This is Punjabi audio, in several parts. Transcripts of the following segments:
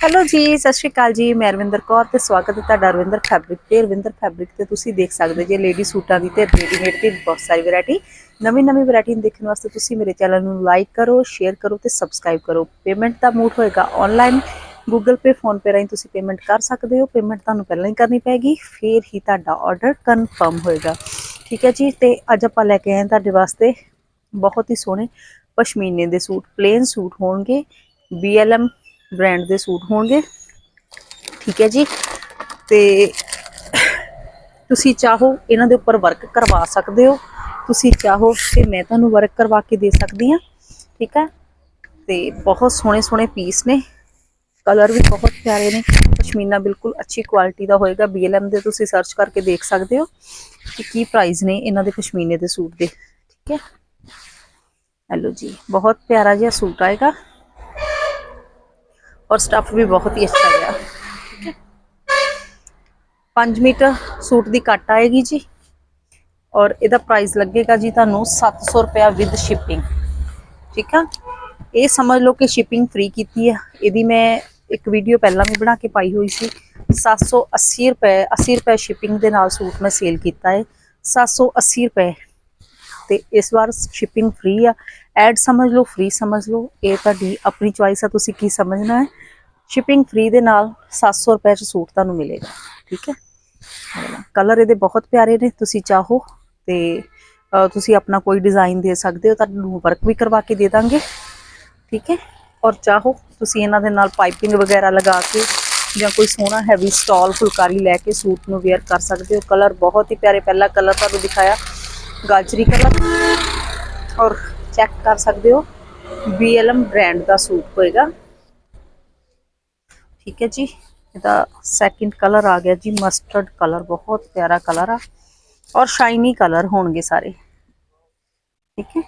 ਹੈਲੋ ਜੀ, ਸਤਿ ਸ਼੍ਰੀ ਅਕਾਲ ਜੀ, ਮੈਂ ਰਵਿੰਦਰ ਕੌਰ ਤੇ ਸਵਾਗਤ ਹੈ ਤੁਹਾਡਾ ਰਵਿੰਦਰ ਫੈਬਰਿਕ ਤੇ। ਰਵਿੰਦਰ ਫੈਬਰਿਕ ਤੇ ਤੁਸੀਂ ਦੇਖ ਸਕਦੇ ਜੇ ਲੇਡੀ ਸੂਟਾਂ ਦੀ ਤੇ ਰੈਡੀਮੇਡ ਦੀ ਬਹੁਤ ਸਾਰੀ ਵੈਰਾਈਟੀ ਨਵੀਂ ਨਵੀਂ ਵੈਰਾਈਟੀ ਦੇਖਣ ਵਾਸਤੇ ਤੁਸੀਂ ਮੇਰੇ ਚੈਨਲ ਨੂੰ ਲਾਈਕ ਕਰੋ ਸ਼ੇਅਰ ਕਰੋ ਤੇ ਸਬਸਕ੍ਰਾਈਬ ਕਰੋ। ਪੇਮੈਂਟ ਦਾ ਮੂਡ ਹੋਏਗਾ online Google Pay PhonePe ਰਾਹੀਂ ਤੁਸੀਂ ਪੇਮੈਂਟ ਕਰ ਸਕਦੇ ਹੋ। ਪੇਮੈਂਟ ਤੁਹਾਨੂੰ ਪਹਿਲਾਂ ਹੀ ਕਰਨੀ ਪੈਗੀ ਫਿਰ ਹੀ ਤੁਹਾਡਾ ਆਰਡਰ ਕਨਫਰਮ ਹੋਏਗਾ। ਠੀਕ ਹੈ ਜੀ, ਤੇ ਅੱਜ ਆਪਾਂ ਲੈ ਕੇ ਆਏ ਹਾਂ ਤੁਹਾਡੇ ਵਾਸਤੇ ਬਹੁਤ ਹੀ ਸੋਹਣੇ ਪਸ਼ਮੀਨੇ ਦੇ ਸੂਟ ਪਲੇਨ ਸੂਟ ਹੋਣਗੇ। BLM ਬ੍ਰਾਂਡ ਦੇ ਸੂਟ ਹੋਣਗੇ। ਠੀਕ ਹੈ ਜੀ। ਤੇ ਤੁਸੀਂ ਚਾਹੋ ਇਹਨਾਂ ਦੇ ਉੱਪਰ ਵਰਕ ਕਰਵਾ ਸਕਦੇ ਹੋ। ਤੁਸੀਂ ਚਾਹੋ ਕਿ ਮੈਂ ਤੁਹਾਨੂੰ ਵਰਕ ਕਰਵਾ ਕੇ ਦੇ ਸਕਦੀ ਹਾਂ। ਠੀਕ ਹੈ। ਤੇ ਬਹੁਤ ਸੋਹਣੇ ਸੋਹਣੇ ਪੀਸ ਨੇ। ਕਲਰ ਵੀ ਬਹੁਤ ਪਿਆਰੇ ਨੇ। ਪਸ਼ਮੀਨਾ ਬਿਲਕੁਲ ਅੱਛੀ ਕੁਆਲਿਟੀ ਦਾ ਹੋਏਗਾ। BLM ਦੇ ਤੁਸੀਂ ਸਰਚ ਕਰਕੇ ਦੇਖ ਸਕਦੇ ਹੋ ਕਿ ਕੀ ਪ੍ਰਾਈਸ ਨੇ ਇਹਨਾਂ ਦੇ ਪਸ਼ਮੀਨੇ ਦੇ ਸੂਟ ਦੇ। ਠੀਕ ਹੈ। ਹੈਲੋ ਜੀ, ਬਹੁਤ ਪਿਆਰਾ ਜਿਹਾ ਸੂਟ ਆਏਗਾ। ਔਰ ਸਟਫ ਵੀ ਬਹੁਤ ਹੀ ਅੱਛਾ ਗਿਆ ਠੀਕ ਹੈ 5 ਮੀਟਰ ਸੂਟ ਦੀ ਕੱਟ ਆਏਗੀ ਜੀ। ਔਰ ਇਹਦਾ ਪ੍ਰਾਈਸ ਲੱਗੇਗਾ ਜੀ ਤੁਹਾਨੂੰ 700 ਰੁਪਿਆ ਵਿਦ ਸ਼ਿਪਿੰਗ ਠੀਕ ਆ? ਇਹ ਸਮਝ ਲਓ ਕਿ ਸ਼ਿਪਿੰਗ ਫ੍ਰੀ ਕੀਤੀ ਆ। ਇਹਦੀ ਮੈਂ ਇੱਕ ਵੀਡੀਓ ਪਹਿਲਾਂ ਵੀ ਬਣਾ ਕੇ ਪਾਈ ਹੋਈ ਸੀ। 780 ਰੁਪਏ 80 ਰੁਪਏ ਸ਼ਿਪਿੰਗ ਦੇ ਨਾਲ ਸੂਟ ਮੈਂ ਸੇਲ ਕੀਤਾ ਹੈ 780 ਰੁਪਏ। ਤੇ ਇਸ ਵਾਰ ਸ਼ਿਪਿੰਗ ਫ੍ਰੀ ਆ। ਐਡ ਸਮਝ ਲਓ ਫ੍ਰੀ ਸਮਝ ਲਓ। ਇਹ ਤੁਹਾਡੀ ਆਪਣੀ ਚੁਆਇਸ ਆ। ਤੁਸੀਂ ਕੀ ਸਮਝਣਾ ਹੈ? ਸ਼ਿਪਿੰਗ ਫ੍ਰੀ ਦੇ ਨਾਲ 700 ਰੁਪਏ ਚ ਸੂਟ ਤੁਹਾਨੂੰ ਮਿਲੇਗਾ, ਠੀਕ ਹੈ? ਕਲਰ ਇਹਦੇ ਬਹੁਤ ਪਿਆਰੇ ਨੇ, ਤੁਸੀਂ ਚਾਹੋ ਤੇ ਤੁਸੀਂ ਆਪਣਾ ਕੋਈ ਡਿਜ਼ਾਈਨ ਦੇ ਸਕਦੇ ਹੋ, ਤੁਹਾਨੂੰ ਵਰਕ ਵੀ ਕਰਵਾ ਕੇ ਦੇ ਦਾਂਗੇ, ਠੀਕ ਹੈ? ਔਰ ਚਾਹੋ ਤੁਸੀਂ ਇਹਨਾਂ ਦੇ ਨਾਲ ਪਾਈਪਿੰਗ ਵਗੈਰਾ ਲਗਾ ਕੇ ਜਾਂ ਕੋਈ ਸੋਹਣਾ ਹੈਵੀ ਸਟਾਲ ਫੁਲਕਾਰੀ ਲੈ ਕੇ ਸੂਟ ਨੂੰ ਵੇਅਰ ਕਰ ਸਕਦੇ ਹੋ। ਕਲਰ ਬਹੁਤ ਹੀ ਪਿਆਰੇ, ਪਹਿਲਾ ਕਲਰ ਤੁਹਾਨੂੰ ਦਿਖਾਇਆ, ਗਾਜਰੀ ਕਲਰ ਔਰ ਚੈੱਕ ਕਰ ਸਕਦੇ ਹੋ BLM ਬ੍ਰਾਂਡ ਦਾ ਸੂਟ ਹੋਏਗਾ। ਠੀਕ ਹੈ ਜੀ ਇਹਦਾ ਸੈਕਿੰਡ ਕਲਰ ਆ ਗਿਆ ਜੀ ਮਸਟਰਡ ਕਲਰ ਬਹੁਤ ਪਿਆਰਾ ਕਲਰ ਆ ਔਰ ਸ਼ਾਈਨੀ ਕਲਰ ਹੋਣਗੇ ਸਾਰੇ ਠੀਕ ਹੈ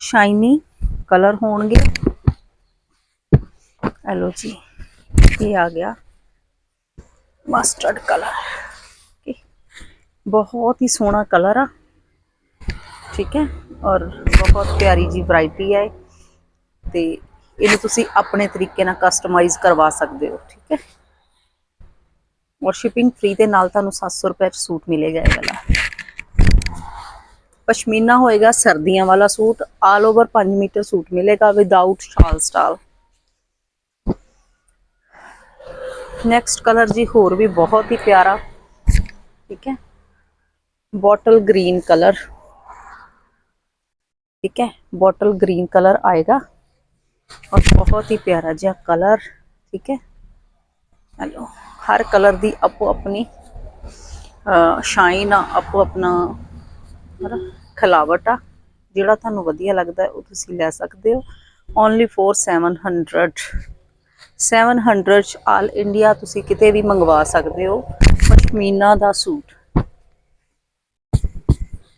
ਸ਼ਾਈਨੀ ਕਲਰ ਹੋਣਗੇ ਹੈਲੋ ਜੀ ਇਹ ਆ ਗਿਆ ਮਸਟਰਡ ਕਲਰ ਬਹੁਤ ਹੀ ਸੋਹਣਾ ਕਲਰ ਆ ਠੀਕ ਹੈ ਔਰ ਬਹੁਤ ਪਿਆਰੀ ਜੀ ਵੈਰਾਈਟੀ ਹੈ ਤੇ ਇਹਨੂੰ ਤੁਸੀਂ ਆਪਣੇ ਤਰੀਕੇ ਨਾਲ ਕਸਟਮਾਈਜ਼ ਕਰਵਾ ਸਕਦੇ ਹੋ, ਠੀਕ ਹੈ? ਔਰ ਸ਼ਿਪਿੰਗ ਫ੍ਰੀ ਦੇ ਨਾਲ ਤੁਹਾਨੂੰ 700 ਰੁਪਏ ਚ ਸੂਟ ਮਿਲੇਗਾ ਇਹ ਵਾਲਾ। ਪਸ਼ਮੀਨਾ ਹੋਏਗਾ ਸਰਦੀਆਂ ਵਾਲਾ suit all over 5 metre suit ਮਿਲੇਗਾ ਵਿਦਆਊਟ ਸ਼ਾਲ ਸਟਾਲ ਨੈਕਸਟ ਕਲਰ ਜੀ ਹੋਰ ਵੀ ਬਹੁਤ ਹੀ ਪਿਆਰਾ, ਠੀਕ ਹੈ? ਬੋਟਲ ਗ੍ਰੀਨ ਕਲਰ ਠੀਕ ਹੈ? ਬੋਟਲ ਗ੍ਰੀਨ ਕਲਰ ਆਏਗਾ। ਔਰ ਬਹੁਤ ਹੀ ਪਿਆਰਾ ਜਿਹਾ ਕਲਰ ਠੀਕ ਹੈ? ਹੈਲੋ, ਹਰ ਕਲਰ ਦੀ ਆਪੋ ਆਪਣੀ ਸ਼ਾਈਨ ਆ, ਆਪੋ ਆਪਣਾ, ਹਨਾ, ਖਲਾਵਟ ਆ, ਜਿਹੜਾ ਤੁਹਾਨੂੰ ਵਧੀਆ ਲੱਗਦਾ ਉਹ ਤੁਸੀਂ ਲੈ ਸਕਦੇ ਹੋ। ਓਨਲੀ ਫੋਰ 700 700 ਚ ਆਲ ਇੰਡੀਆ ਤੁਸੀਂ ਕਿਤੇ ਵੀ ਮੰਗਵਾ ਸਕਦੇ ਹੋ, ਪਸ਼ਮੀਨਾ ਦਾ ਸੂਟ।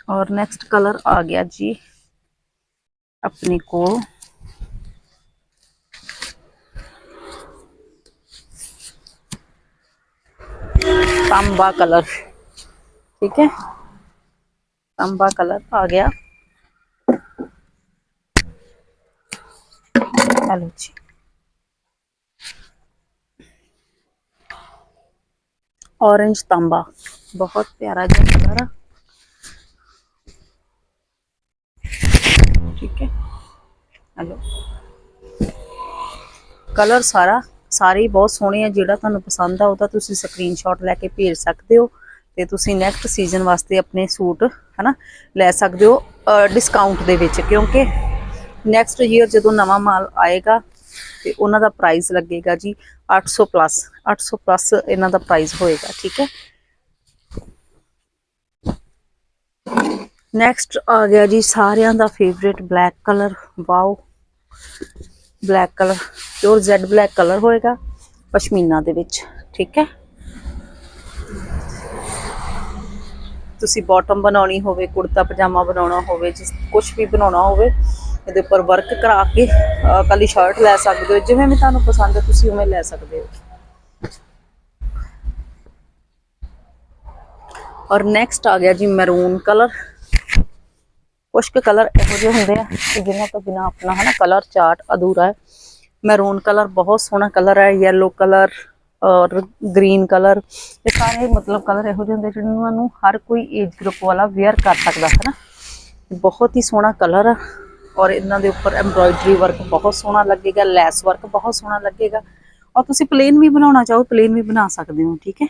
ਔਰ ਨੈਕਸਟ ਕਲਰ ਆ ਗਿਆ ਜੀ, ਆਪਣੇ ਕੋਲ। सांबा कलर। ठीक है? सांबा कलर आ गया। हेलो जी। ऑरेंज तांबा। बहुत प्यारा जो नज़ारा ठीक है? हेलो। कलर सारा ਸਾਰੇ ਹੀ ਬਹੁਤ ਸੋਹਣੇ ਆ, ਜਿਹੜਾ ਤੁਹਾਨੂੰ ਪਸੰਦ ਆ ਉਹਦਾ ਤੁਸੀਂ ਸਕਰੀਨਸ਼ਾਟ ਲੈ ਕੇ ਭੇਜ ਸਕਦੇ ਹੋ ਤੇ ਤੁਸੀਂ ਨੈਕਸਟ ਸੀਜ਼ਨ ਵਾਸਤੇ ਆਪਣੇ ਸੂਟ, ਹਨਾ, ਲੈ ਸਕਦੇ ਹੋ ਡਿਸਕਾਊਂਟ ਦੇ ਵਿੱਚ, ਕਿਉਂਕਿ ਨੈਕਸਟ ਈਅਰ ਜਦੋਂ ਨਵਾਂ ਮਾਲ ਆਏਗਾ ਤੇ ਉਹਨਾਂ ਦਾ ਪ੍ਰਾਈਸ ਲੱਗੇਗਾ ਜੀ 800 ਪਲੱਸ 800 ਪਲੱਸ ਇਹਨਾਂ ਦਾ ਪ੍ਰਾਈਸ ਹੋਏਗਾ, ਠੀਕ ਹੈ? ਨੈਕਸਟ ਆ ਗਿਆ ਜੀ ਸਾਰਿਆਂ ਦਾ favourite black colour wow. Black colour pure Z black colour ਹੋਏਗਾ ਪਸ਼ਮੀਨਾ ਦੇ ਵਿੱਚ, ਠੀਕ ਹੈ? ਤੁਸੀਂ ਬਾਟਮ ਬਣਾਉਣੀ ਹੋਵੇ, ਕੁੜਤਾ, ਪਜਾਮਾ ਬਣਾਉਣਾ ਹੋਵੇ, ਜਿਸ ਕੁਝ ਵੀ ਬਣਾਉਣਾ ਹੋਵੇ, ਇਹਦੇ ਉੱਪਰ ਵਰਕ ਕਰਾ ਕੇ ਕੱਲੀ ਸ਼ਰਟ ਲੈ ਸਕਦੇ ਹੋ, ਜਿਵੇਂ ਵੀ ਤੁਹਾਨੂੰ ਪਸੰਦ ਹੈ, ਤੁਸੀਂ ਉਵੇਂ ਲੈ ਸਕਦੇ ਹੋ। ਔਰ ਨੈਕਸਟ ਆ ਗਿਆ ਜੀ ਮੈਰੂਨ ਕਲਰ ਕੁਝ ਕੁ ਕਲਰ ਇਹੋ ਜਿਹੇ ਹੁੰਦੇ ਆ ਕਿ ਜਿਨ੍ਹਾਂ ਤੋਂ ਬਿਨਾ ਆਪਣਾ ਹਨਾ ਕਲਰ ਚਾਰਟ ਅਧੂਰਾ ਹੈ। ਮੈਰੂਨ ਕਲਰ ਬਹੁਤ ਸੋਹਣਾ ਕਲਰ ਹੈ ਯੈਲੋ ਕਲਰ ਔਰ ਗ੍ਰੀਨ ਕਲਰ ਇਹ ਸਾਰੇ ਮਤਲਬ ਕਲਰ ਇਹੋ ਜਿਹੇ ਹੁੰਦੇ ਜਿਹਨਾਂ ਨੂੰ ਹਰ ਕੋਈ ਏਜ ਗਰੁੱਪ ਵਾਲਾ ਵੇਅਰ ਕਰ ਸਕਦਾ ਹੈ ਨਾ ਬਹੁਤ ਹੀ ਸੋਹਣਾ ਕਲਰ ਆ ਔਰ ਇਹਨਾਂ ਦੇ ਉੱਪਰ ਐਮਬ੍ਰੋਇਡਰੀ ਵਰਕ ਬਹੁਤ ਸੋਹਣਾ ਲੱਗੇਗਾ, ਲੈਸ ਵਰਕ ਬਹੁਤ ਸੋਹਣਾ ਲੱਗੇਗਾ। ਔਰ ਤੁਸੀਂ ਪਲੇਨ ਵੀ ਬਣਾਉਣਾ ਚਾਹੋ ਪਲੇਨ ਵੀ ਬਣਾ ਸਕਦੇ ਹੋ, ਠੀਕ ਹੈ?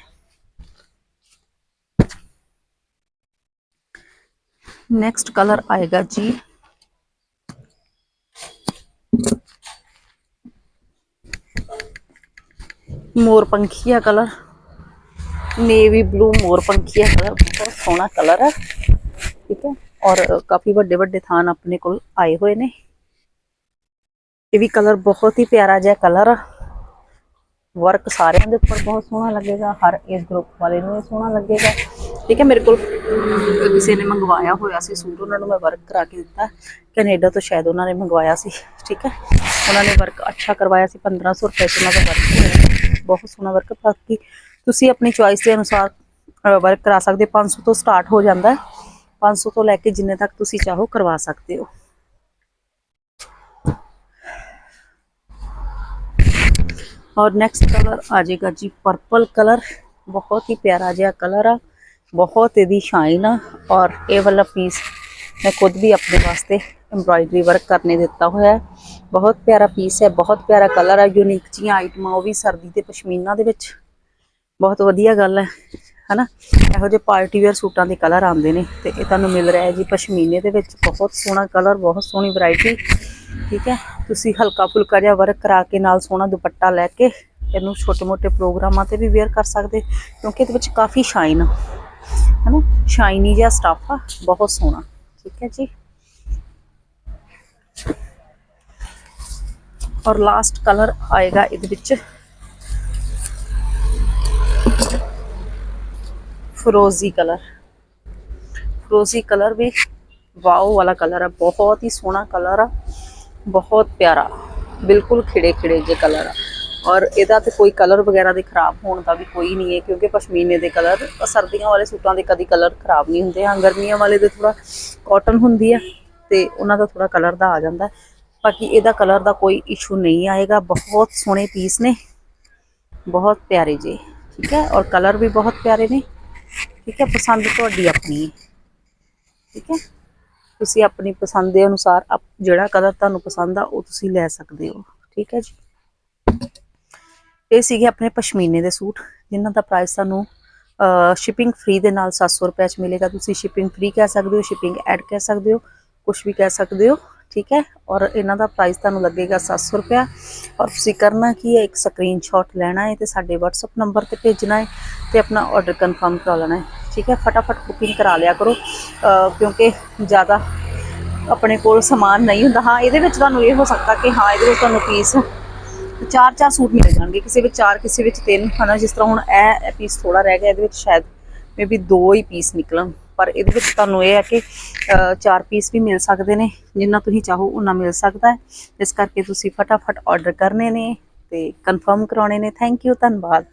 ਨੈਕਸਟ ਕਲਰ ਆਏਗਾ ਜੀ ਮੋਰ ਪੰਖੀਆ ਕਲਰ ਨੇਵੀ ਬਲੂ ਮੋਰ ਪੰਖੀਆ ਕਲਰ ਬਹੁਤ ਸੋਹਣਾ ਕਲਰ ਹੈ ਠੀਕ ਹੈ ਔਰ ਕਾਫੀ ਵੱਡੇ ਵੱਡੇ ਥਾਨ ਆਪਣੇ ਕੋਲ ਆਏ ਹੋਏ ਨੇ ਇਹ ਵੀ ਕਲਰ ਬਹੁਤ ਹੀ ਪਿਆਰਾ ਜਿਹਾ ਕਲਰ ਆ ਵਰਕ ਸਾਰਿਆਂ ਦੇ ਉੱਪਰ ਬਹੁਤ ਸੋਹਣਾ ਲੱਗੇਗਾ ਹਰ ਏਜ ਗਰੁੱਪ ਵਾਲੇ ਨੂੰ ਇਹ ਸੋਹਣਾ ਲੱਗੇਗਾ ਠੀਕ ਹੈ, ਮੇਰੇ ਕੋਲ ਕਿਸੇ ਨੇ ਮੰਗਵਾਇਆ ਹੋਇਆ ਸੀ ਸੂਟ, ਉਹਨਾਂ ਨੂੰ ਮੈਂ ਵਰਕ ਕਰਾ ਕੇ ਦਿੱਤਾ। ਕੈਨੇਡਾ ਤੋਂ ਸ਼ਾਇਦ ਉਹਨਾਂ ਨੇ ਮੰਗਵਾਇਆ ਸੀ, ਠੀਕ ਹੈ। ਉਹਨਾਂ ਨੇ ਵਰਕ ਅੱਛਾ ਕਰਵਾਇਆ ਸੀ 1500 ਰੁਪਏ ਚ ਉਹਨਾਂ ਦਾ ਵਰਕ ਹੋਇਆ। ਬਹੁਤ ਸੋਹਣਾ ਵਰਕ ਬਾਕੀ ਤੁਸੀਂ ਆਪਣੀ ਚੁਆਇਸ ਦੇ ਅਨੁਸਾਰ ਵਰਕ ਕਰਾ ਸਕਦੇ 500 ਤੋਂ ਸਟਾਰਟ ਹੋ ਜਾਂਦਾ ਹੈ। 500 ਤੋਂ ਲੈ ਕੇ ਜਿੰਨੇ ਤੱਕ ਤੁਸੀਂ ਚਾਹੋ ਕਰਵਾ ਸਕਦੇ ਹੋ। ਔਰ ਨੈਕਸਟ ਕਲਰ ਆ ਜਾਏਗਾ ਜੀ ਪਰਪਲ ਕਲਰ ਬਹੁਤ ਹੀ ਪਿਆਰਾ ਜਿਹਾ ਕਲਰ ਆ। ਬਹੁਤ ਇਹਦੀ ਸ਼ਾਈਨ ਆ ਔਰ ਇਹ ਵਾਲਾ ਪੀਸ ਮੈਂ ਖੁਦ ਵੀ ਆਪਣੇ ਵਾਸਤੇ ਐਮਬ੍ਰਾਇਡਰੀ ਵਰਕ ਕਰਨੇ ਦਿੱਤਾ ਹੋਇਆ ਹੈ। ਬਹੁਤ ਪਿਆਰਾ ਪੀਸ ਹੈ, ਬਹੁਤ ਪਿਆਰਾ ਕਲਰ ਹੈ ਯੂਨੀਕ ਜੀਆਂ ਆਈਟਮਾਂ ਉਹ ਵੀ ਸਰਦੀ ਤੇ ਪਸ਼ਮੀਨਾ ਦੇ ਵਿੱਚ। ਬਹੁਤ ਵਧੀਆ ਗੱਲ ਹੈ, ਹਨਾ? ਇਹੋ ਜਿਹੇ ਪਾਰਟੀ ਵੇਅਰ ਸੂਟਾਂ ਦੇ ਕਲਰ ਆਉਂਦੇ ਨੇ ਤੇ ਇਹ ਤੁਹਾਨੂੰ ਮਿਲ ਰਿਹਾ ਹੈ ਜੀ ਪਸ਼ਮੀਨੇ ਦੇ ਵਿੱਚ। ਬਹੁਤ ਸੋਹਣਾ ਕਲਰ ਬਹੁਤ ਸੋਹਣੀ ਵੈਰਾਈਟੀ ਠੀਕ ਹੈ? ਤੁਸੀਂ ਹਲਕਾ ਫੁਲਕਾ ਜਿਹਾ ਵਰਕ ਕਰਾ ਕੇ ਨਾਲ ਸੋਹਣਾ ਦੁਪੱਟਾ ਲੈ ਕੇ ਇਹਨੂੰ ਛੋਟੇ-ਮੋਟੇ ਪ੍ਰੋਗਰਾਮਾਂ ਤੇ ਵੀ ਵੇਅਰ ਕਰ ਸਕਦੇ ਕਿਉਂਕਿ ਇਹਦੇ ਵਿੱਚ ਕਾਫੀ ਸ਼ਾਈਨ ਆ। ਹਨਾ? ਸ਼ਾਈਨੀ ਜਿਹਾ ਸਟਫ ਆ, ਬਹੁਤ ਸੋਹਣਾ। ਠੀਕ ਹੈ ਜੀ। ਔਰ ਲਾਸਟ ਕਲਰ ਆਏਗਾ ਇਹਦੇ ਵਿੱਚ। ਫਰੋਜ਼ੀ ਕਲਰ ਫਰੋਜ਼ੀ ਕਲਰ ਵੀ ਵਾਓ ਵਾਲਾ ਕਲਰ ਹੈ ਬਹੁਤ ਹੀ ਸੋਹਣਾ ਕਲਰ ਆ। ਬਹੁਤ ਪਿਆਰਾ। ਬਿਲਕੁਲ ਖਿੜੇ ਖਿੜੇ ਜੇ ਕਲਰ ਆ। ਔਰ ਇਹਦਾ ਤੇ ਕੋਈ ਕਲਰ ਵਗੈਰਾ ਦੇ ਖਰਾਬ ਹੋਣ ਦਾ ਵੀ ਕੋਈ ਨਹੀਂ ਹੈ, ਕਿਉਂਕਿ ਪਸ਼ਮੀਨੇ ਦੇ ਕਲਰ ਸਰਦੀਆਂ ਵਾਲੇ ਸੂਟਾਂ ਦੇ ਕਦੀ ਕਲਰ ਖਰਾਬ ਨਹੀਂ ਹੁੰਦੇ। ਹਾਂ, ਗਰਮੀਆਂ ਵਾਲੇ ਦੇ ਥੋੜਾ ਕਾਟਨ ਹੁੰਦੀ ਆ ਤੇ ਉਹਨਾਂ ਦਾ ਥੋੜਾ ਕਲਰ ਦਾ ਆ ਜਾਂਦਾ ਬਾਕੀ ਇਹਦਾ ਕਲਰ ਦਾ ਕੋਈ ਇਸ਼ੂ ਨਹੀਂ ਆਏਗਾ। ਬਹੁਤ ਸੋਹਣੇ ਪੀਸ ਨੇ। ਬਹੁਤ ਪਿਆਰੇ ਜੇ। ਠੀਕ ਹੈ? ਔਰ ਕਲਰ ਵੀ ਬਹੁਤ ਪਿਆਰੇ ਨੇ। ਠੀਕ ਹੈ? ਪਸੰਦ ਤੁਹਾਡੀ ਆਪਣੀ ਹੈ। ਠੀਕ ਹੈ? ਤੁਸੀਂ ਆਪਣੀ ਪਸੰਦ ਦੇ ਅਨੁਸਾਰ ਆਪ- ਜਿਹੜਾ ਕਲਰ ਤੁਹਾਨੂੰ ਪਸੰਦ ਆ, ਉਹ ਤੁਸੀਂ ਲੈ ਸਕਦੇ ਹੋ। ਠੀਕ ਹੈ ਜੀ? ਇਹ ਸੀਗੇ ਆਪਣੇ ਪਸ਼ਮੀਨੇ ਦੇ ਸੂਟ, ਜਿਨ੍ਹਾਂ ਦਾ ਪ੍ਰਾਈਸ ਤੁਹਾਨੂੰ ਸ਼ਿਪਿੰਗ ਫ੍ਰੀ ਦੇ ਨਾਲ 700 ਰੁਪਏ ਚ ਮਿਲੇਗਾ। ਤੁਸੀਂ ਸ਼ਿਪਿੰਗ ਫ੍ਰੀ ਕਹਿ ਸਕਦੇ ਹੋ ਸ਼ਿਪਿੰਗ ਐਡ ਕਹਿ ਸਕਦੇ ਹੋ ਕੁਝ ਵੀ ਕਹਿ ਸਕਦੇ ਹੋ, ਠੀਕ ਹੈ? ਔਰ ਇਹਨਾਂ ਦਾ ਪ੍ਰਾਈਸ ਤੁਹਾਨੂੰ ਲੱਗੇਗਾ 700 ਰੁਪਏ। ਔਰ ਤੁਸੀਂ ਕਰਨਾ ਕੀ ਹੈ, ਇੱਕ ਸਕਰੀਨਸ਼ਾਟ ਲੈਣਾ ਹੈ ਤੇ ਸਾਡੇ WhatsApp ਨੰਬਰ ਤੇ ਭੇਜਣਾ ਹੈ ਤੇ ਆਪਣਾ ਆਰਡਰ ਕਨਫਰਮ ਕਰਾ ਲੈਣਾ ਹੈ, ਠੀਕ ਹੈ? ਫਟਾਫਟ ਬੁਕਿੰਗ ਕਰਾ ਲਿਆ ਕਰੋ ਕਿਉਂਕਿ ਜ਼ਿਆਦਾ ਆਪਣੇ ਕੋਲ ਸਮਾਨ ਨਹੀਂ ਹੁੰਦਾ। ਹਾਂ, ਇਹਦੇ ਵਿੱਚ ਤੁਹਾਨੂੰ ਇਹ ਹੋ ਸਕਦਾ ਕਿ ਹਾਂ, ਇਹਦੇ ਵਿੱਚ ਤੁਹਾਨੂੰ ਪੀਸ ਚਾਰ ਚਾਰ ਸੂਟ ਮਿਲ ਜਾਣਗੇ, ਕਿਸੇ ਵਿੱਚ ਚਾਰ, ਕਿਸੇ ਵਿੱਚ ਤਿੰਨ, ਹਨਾ? ਜਿਸ ਤਰ੍ਹਾਂ ਹੁਣ ਇਹ ਪੀਸ ਥੋੜਾ ਰਹਿ ਗਿਆ, ਇਹਦੇ ਵਿੱਚ ਸ਼ਾਇਦ ਮੇਬੀ ਦੋ ਹੀ ਪੀਸ ਨਿਕਲਣ। ਪਰ ਇਹਦੇ ਵਿੱਚ ਤੁਹਾਨੂੰ ਇਹ ਹੈ ਕਿ ਚਾਰ ਪੀਸ ਵੀ ਮਿਲ ਸਕਦੇ ਨੇ, ਜਿੰਨਾ ਤੁਸੀਂ ਚਾਹੋ ਉਹਨਾਂ ਮਿਲ ਸਕਦਾ ਹੈ। ਇਸ ਕਰਕੇ ਤੁਸੀਂ ਫਟਾਫਟ ਆਰਡਰ ਕਰਨੇ ਨੇ ਤੇ ਕਨਫਰਮ ਕਰਾਉਣੇ ਨੇ। ਥੈਂਕ ਯੂ ਧੰਨਵਾਦ।